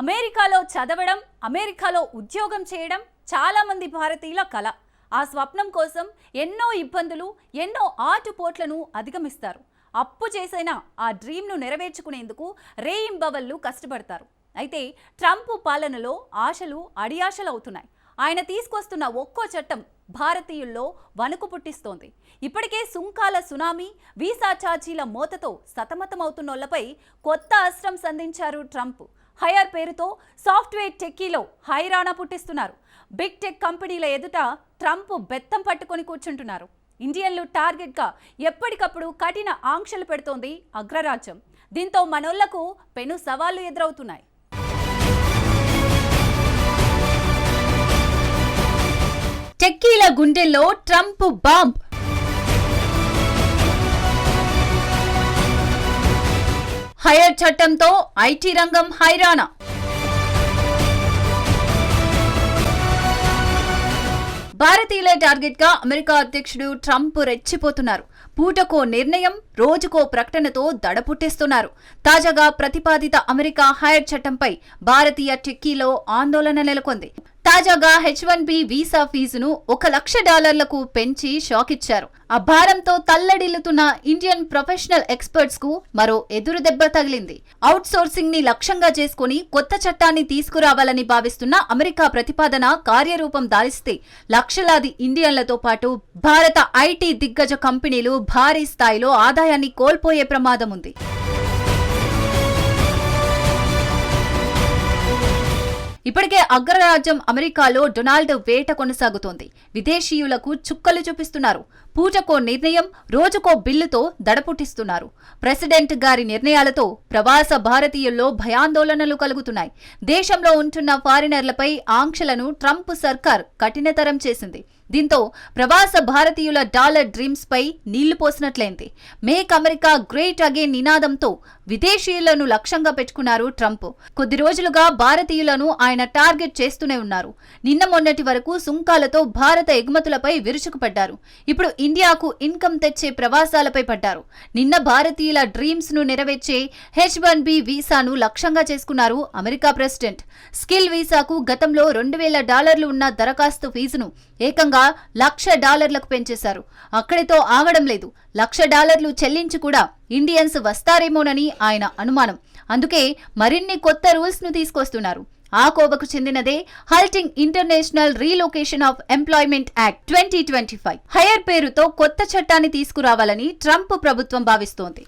అమెరికాలో చదవడం అమెరికాలో ఉద్యోగం చేయడం చాలామంది భారతీయుల కళ ఆ స్వప్నం కోసం ఎన్నో ఇబ్బందులు ఎన్నో ఆటుపోట్లను అధిగమిస్తారు. అప్పు చేసైనా ఆ డ్రీమ్ను నెరవేర్చుకునేందుకు రేయింబవళ్ళు కష్టపడతారు. అయితే ట్రంప్ పాలనలో ఆశలు అడియాశలు అవుతున్నాయి ఆయన తీసుకొస్తున్న ఒక్కో చట్టం భారతీయుల్లో వణుకు పుట్టిస్తోంది. ఇప్పటికే సుంకాల సునామీ వీసా ఛార్జీల మోతతో సతమతమవుతున్నోళ్ళపై కొత్త అస్త్రం సంధించారు ట్రంప్. హయర్ పేరుతో సాఫ్ట్వేర్ టెక్కీలో హైరాణా పుట్టిస్తున్నారు. బిగ్ టెక్ కంపెనీల ఎదుట ట్రంప్ బెత్తం పట్టుకొని కూర్చుంటున్నారు. ఇండియన్లు టార్గెట్గా ఎప్పటికప్పుడు కఠిన ఆంక్షలు పెడుతోంది అగ్రరాజ్యం. దీంతో మనోళ్ళకు పెను సవాళ్ళు ఎదురవుతున్నాయి. టెక్కీల గుండెల్లో ట్రంప్ బాంబ్. హయర్ చట్టంతో ఐటీ రంగం హైరాణ. భారతీయుల టార్గెట్గా అమెరికా అధ్యక్షుడు ట్రంప్ రెచ్చిపోతున్నారు. పూటకో నిర్ణయం రోజుకో ప్రకటనతో దడ పుట్టిస్తున్నారు తాజాగా ప్రతిపాదిత అమెరికా హైర్ చట్టంపై భారతీయ టెక్కీలో ఆందోళన నెలకొంది. తాజాగా హెచ్ వన్ బి వీసా ఫీజును ఒక లక్ష డాలర్లకు పెంచి షాక్ ఇచ్చారు ఆ భారంతో తల్లడిల్లుతున్న ఇండియన్ ప్రొఫెషనల్ ఎక్స్పర్ట్స్కు మరో ఎదురు దెబ్బ తగిలింది. అవుట్ సోర్సింగ్ని లక్ష్యంగా చేసుకుని కొత్త చట్టాన్ని తీసుకురావాలని భావిస్తున్న అమెరికా ప్రతిపాదన కార్యరూపం దాలిస్తే లక్షలాది ఇండియన్లతో పాటు భారత ఐటీ దిగ్గజ కంపెనీలు భారీ స్థాయిలో ఆదాయాన్ని కోల్పోయే ప్రమాదం ఉంది ఇప్పటికే అగ్రరాజ్యం అమెరికాలో డొనాల్డ్ వేట కొనసాగుతోంది. విదేశీయులకు చుక్కలు చూపిస్తున్నారు. పూటకో నిర్ణయం రోజుకో బిల్లుతో దడపుటిస్తున్నారు. ప్రెసిడెంట్ గారి నిర్ణయాలతో ప్రవాస భారతీయుల్లో భయాందోళనలు కలుగుతున్నాయి. దేశంలో ఉంటున్న ఫారినర్లపై ఆంక్షలను ట్రంప్ సర్కార్ కఠినతరం చేసింది. దీంతో ప్రవాస భారతీయుల డాలర్ డ్రీమ్స్ పై నీళ్ళు పోసినట్లయింది. మేక్ అమెరికా గ్రేట్ అగైన్ నినాదంతో విదేశీయులను లక్ష్యంగా పెట్టుకున్నారు ట్రంప్. కొద్ది రోజులుగా భారతీయులను ఆయన టార్గెట్ చేస్తూనే ఉన్నారు. నిన్న మొన్నటి వరకు సుంకాలతో భారత ఎగుమతులపై విరుచుకుపడ్డారు. ఇప్పుడు ఇండియాకు ఇన్కమ్ తెచ్చే ప్రవాసాలపై పడ్డారు. నిన్న భారతీయుల డ్రీమ్స్ను నెరవేర్చే హెచ్ వన్ బి వీసాను లక్ష్యంగా చేసుకున్నారు అమెరికా ప్రెసిడెంట్. స్కిల్ వీసాకు గతంలో రెండు వేల డాలర్లు ఉన్న దరఖాస్తు ఫీజును ఏకంగా లక్ష డాలర్లకు పెంచేశారు. అక్కడితో ఆగడం లేదు. లక్ష డాలర్లు చెల్లించి కూడా ఇండియన్స్ వస్తారేమోనని ఆయన అనుమానం. అందుకే మరిన్ని కొత్త రూల్స్ను తీసుకొస్తున్నారు. ఆ కోవకు చెందినదే halting international relocation of employment act twenty twenty five hire పేరుతో కొత్త చట్టాన్ని తీసుకురావాలని ట్రంప్ ప్రభుత్వం భావిస్తోంది.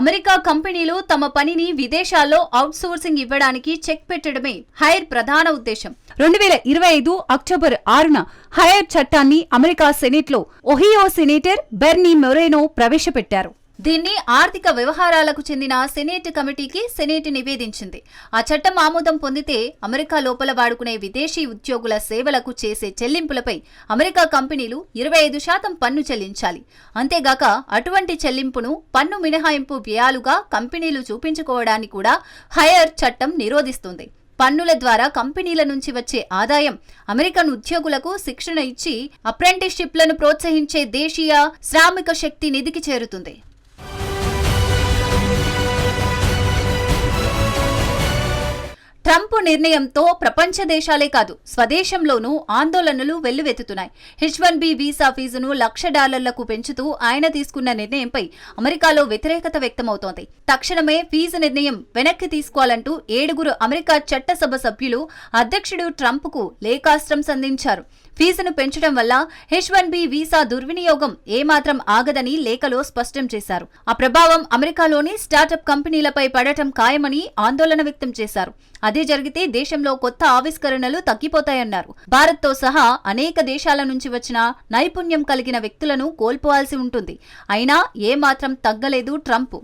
అమెరికా కంపెనీలు తమ పనిని విదేశాల్లో అవుట్సోర్సింగ్ ఇవ్వడానికి చెక్ పెట్టడమే హైర్ ప్రధాన ఉద్దేశం. రెండు వేల ఇరవై ఐదు అక్టోబర్ ఆరున హైర్ చట్టాన్ని అమెరికా సెనేట్లో ఒహియో సెనేటర్ బెర్నీ మొరేనో ప్రవేశపెట్టారు. దీన్ని ఆర్థిక వ్యవహారాలకు చెందిన సెనేట్ కమిటీకి సెనేట్ నివేదించింది. ఆ చట్టం ఆమోదం పొందితే అమెరికా లోపల వాడుకునే విదేశీ ఉద్యోగుల సేవలకు చేసే చెల్లింపులపై అమెరికా కంపెనీలు ఇరవై ఐదు శాతం పన్ను చెల్లించాలి. అంతేగాక అటువంటి చెల్లింపును పన్ను మినహాయింపు వ్యయాలుగా కంపెనీలు చూపించుకోవడాన్ని కూడా హయర్ చట్టం నిరోధిస్తుంది. పన్నుల ద్వారా కంపెనీల నుంచి వచ్చే ఆదాయం అమెరికన్ ఉద్యోగులకు శిక్షణ ఇచ్చి అప్రెంటిస్షిప్లను ప్రోత్సహించే దేశీయ శ్రామిక శక్తి నిధికి చేరుతుంది. నిర్ణయంతో ప్రపంచ దేశాలే కాదు స్వదేశంలోనూ ఆందోళనలు వెల్లువెత్తుతున్నాయి. హెచ్ వన్ బి వీసా ఫీజును లక్ష డాలర్లకు పెంచుతూ ఆయన తీసుకున్న నిర్ణయంపై అమెరికాలో వ్యతిరేకత వ్యక్తమవుతోంది. తక్షణమే ఫీజు నిర్ణయం వెనక్కి తీసుకోవాలంటూ ఏడుగురు అమెరికా చట్టసభ సభ్యులు అధ్యక్షుడు ట్రంప్కు లేఖాస్త్రం సంధించారు. ఫీజును పెంచడం వల్ల హెచ్ వన్ బి వీసా దుర్వినియోగం ఏమాత్రం ఆగదని లేఖలో స్పష్టం చేశారు. ఆ ప్రభావం అమెరికాలోని స్టార్టప్ కంపెనీలపై పడటం ఖాయమని ఆందోళన వ్యక్తం చేశారు. అదే జరిగితే దేశంలో కొత్త ఆవిష్కరణలు తగ్గిపోతాయన్నారు. భారత్తో సహా అనేక దేశాల నుంచి వచ్చిన నైపుణ్యం కలిగిన వ్యక్తులను కోల్పోవాల్సి ఉంటుంది. అయినా ఏమాత్రం తగ్గలేదు ట్రంప్.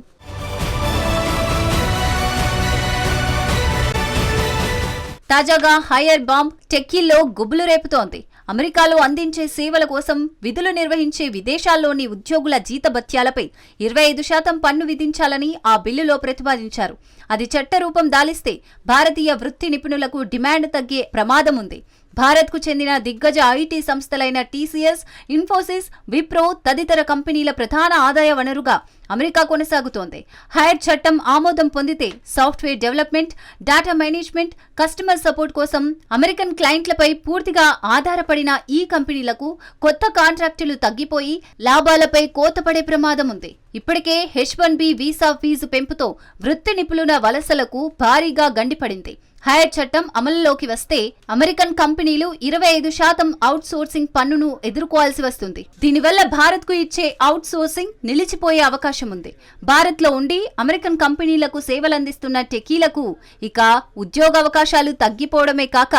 తాజాగా హైయర్ బాంబ్ టెక్కీల్లో గుబులు రేపుతోంది. అమెరికాలో అందించే సేవల కోసం విధులు నిర్వహించే విదేశాల్లోని ఉద్యోగుల జీతభత్యాలపై ఇరవై ఐదు శాతం పన్ను విధించాలని ఆ బిల్లులో ప్రతిపాదించారు. అది చట్టరూపం దాలిస్తే భారతీయ వృత్తి నిపుణులకు డిమాండ్ తగ్గే ప్రమాదం ఉంది భారత్కు చెందిన దిగ్గజ ఐటీ సంస్థలైన టీసీఎస్ ఇన్ఫోసిస్ విప్రో తదితర కంపెనీల ప్రధాన ఆదాయ వనరుగా అమెరికా కొనసాగుతోంది. హైర్ చట్టం ఆమోదం పొందితే software development data management customer support కోసం అమెరికన్ క్లయింట్లపై పూర్తిగా ఆధారపడిన ఈ కంపెనీలకు కొత్త కాంట్రాక్టులు తగ్గిపోయి లాభాలపై కోతపడే ప్రమాదం ఉంది. ఇప్పటికే H one B visa fee పెంపుతో వృత్తి నిపుణుల వలసలకు భారీగా గండిపడింది. హయర్ చట్టం అమలులోకి వస్తే అమెరికన్ కంపెనీలు ఇరవై ఐదు శాతం అవుట్ సోర్సింగ్ పన్నును ఎదుర్కోవాల్సి వస్తుంది. దీనివల్ల భారత్కు ఇచ్చే అవుట్ సోర్సింగ్ నిలిచిపోయే అవకాశం ఉంది. భారత్లో ఉండి అమెరికన్ కంపెనీలకు సేవలందిస్తున్న టెకీలకు ఇక ఉద్యోగావకాశాలు తగ్గిపోవడమే కాక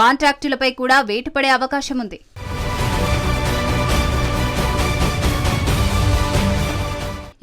కాంట్రాక్టులపై కూడా వేటుపడే అవకాశం ఉంది.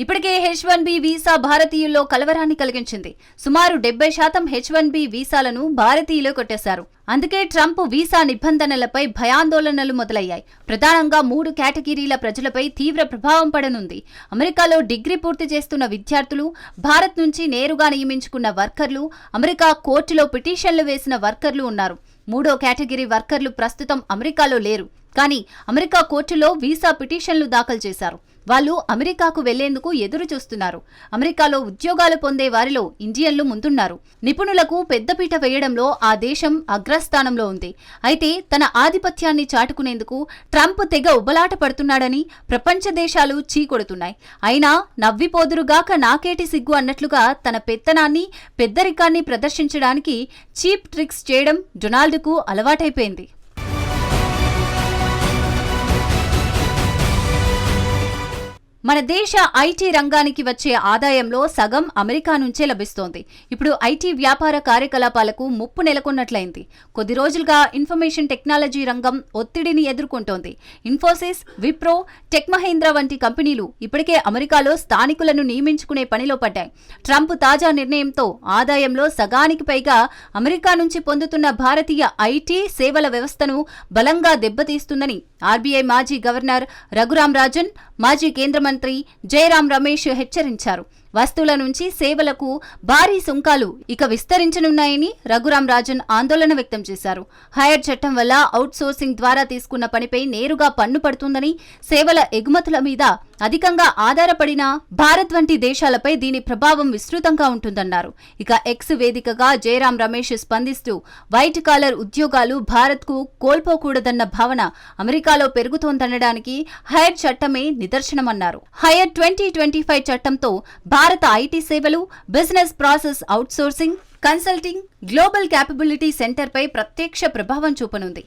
ఇప్పటికే హెచ్ వన్ బి వీసా భారతీయుల్లో కలవరాన్ని కలిగించింది. సుమారు డెబ్బై శాతం హెచ్ వన్ బి వీసాలను భారతీయులు కొట్టేశారు. అందుకే ట్రంప్ వీసా నిబంధనలపై భయాందోళనలు మొదలయ్యాయి. ప్రధానంగా మూడు కేటగిరీల ప్రజలపై తీవ్ర ప్రభావం పడనుంది. అమెరికాలో డిగ్రీ పూర్తి చేస్తున్న విద్యార్థులు భారత్ నుంచి నేరుగా నియమించుకున్న వర్కర్లు అమెరికా కోర్టులో పిటిషన్లు వేసిన వర్కర్లు ఉన్నారు. మూడో కేటగిరీ వర్కర్లు ప్రస్తుతం అమెరికాలో లేరు. కానీ అమెరికా కోర్టులో వీసా పిటిషన్లు దాఖలు చేశారు. వాళ్ళు అమెరికాకు వెళ్ళేందుకు ఎదురు చూస్తున్నారు. అమెరికాలో ఉద్యోగాలు పొందే వారిలో ఇండియన్లు ముందున్నారు. నిపుణులకు పెద్దపీట వేయడంలో ఆ దేశం అగ్రస్థానంలో ఉంది. అయితే తన ఆధిపత్యాన్ని చాటుకునేందుకు ట్రంప్ తెగ ఉబలాట పడుతున్నాడని ప్రపంచ దేశాలు చీకొడుతున్నాయి అయినా నవ్విపోదురుగాక నాకేటి సిగ్గు అన్నట్లుగా తన పెత్తనాన్ని పెద్దరికాన్ని ప్రదర్శించడానికి చీప్ ట్రిక్స్ చేయడం డొనాల్డ్కు అలవాటైపోయింది. మన దేశ ఐటీ రంగానికి వచ్చే ఆదాయంలో సగం అమెరికా నుంచే లభిస్తోంది. ఇప్పుడు ఐటీ వ్యాపార కార్యకలాపాలకు ముప్పు నెలకొన్నట్లయింది. కొద్ది రోజులుగా ఇన్ఫర్మేషన్ టెక్నాలజీ రంగం ఒత్తిడిని ఎదుర్కొంటోంది. ఇన్ఫోసిస్ విప్రో టెక్ మహేంద్ర వంటి కంపెనీలు ఇప్పటికే అమెరికాలో స్థానికులను నియమించుకునే పనిలో పడ్డాయి. ట్రంప్ తాజా నిర్ణయంతో ఆదాయంలో సగానికి పైగా అమెరికా నుంచి పొందుతున్న భారతీయ ఐటీ సేవల వ్యవస్థను బలంగా దెబ్బతీస్తుందని ఆర్బీఐ మాజీ గవర్నర్ రఘురాం రాజన్ మాజీ కేంద్ర మంత్రి జయరాం రమేష్ హెచ్చరించారు. వస్తువుల నుంచి సేవలకు భారీ సుంకాలు ఇక విస్తరించనున్నాయని రఘురాం రాజన్ ఆందోళన వ్యక్తం చేశారు. హైర్ చట్టం వల్ల అవుట్సోర్సింగ్ ద్వారా తీసుకున్న పనిపై నేరుగా పన్ను పడుతుందని సేవల ఎగుమతుల మీద అధికంగా ఆధారపడిన భారత్ వంటి దేశాలపై దీని ప్రభావం విస్తృతంగా ఉంటుందన్నారు. ఇక ఎక్స్ వేదికగా జయరాం రమేష్ స్పందిస్తూ వైట్ కాలర్ ఉద్యోగాలు భారత్కు కోల్పోకూడదన్న భావన అమెరికాలో పెరుగుతోందనడానికి హైర్ చట్టమే నిదర్శనమన్నారు. హైర్ ట్వంటీ ట్వంటీ ఫైవ్ చట్టంతో భారత ఐటీ సేవలు business process outsourcing consulting global capability సెంటర్పై ప్రత్యక్ష ప్రభావం చూపనుంది.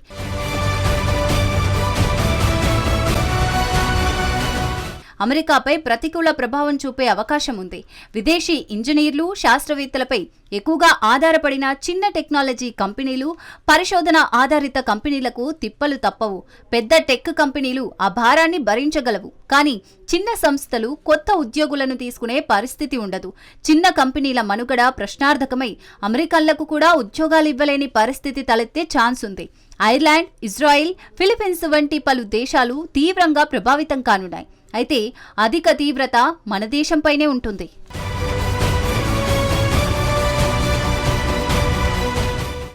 అమెరికాపై ప్రతికూల ప్రభావం చూపే అవకాశం ఉంది. విదేశీ ఇంజనీర్లు శాస్త్రవేత్తలపై ఎక్కువగా ఆధారపడిన చిన్న టెక్నాలజీ కంపెనీలు పరిశోధన ఆధారిత కంపెనీలకు తిప్పలు తప్పవు. పెద్ద టెక్ కంపెనీలు ఆ భారాన్ని భరించగలవు. కానీ చిన్న సంస్థలు కొత్త ఉద్యోగులను తీసుకునే పరిస్థితి ఉండదు. చిన్న కంపెనీల మనుగడ ప్రశ్నార్థకమై అమెరికన్లకు కూడా ఉద్యోగాలు ఇవ్వలేని పరిస్థితి తలెత్తే ఛాన్స్ ఉంది. ఐర్లాండ్ ఇజ్రాయిల్ ఫిలిప్పీన్స్ వంటి పలు దేశాలు తీవ్రంగా ప్రభావితం కానున్నాయి. అయితే అధిక తీవ్రత మన దేశంపైనే ఉంటుంది.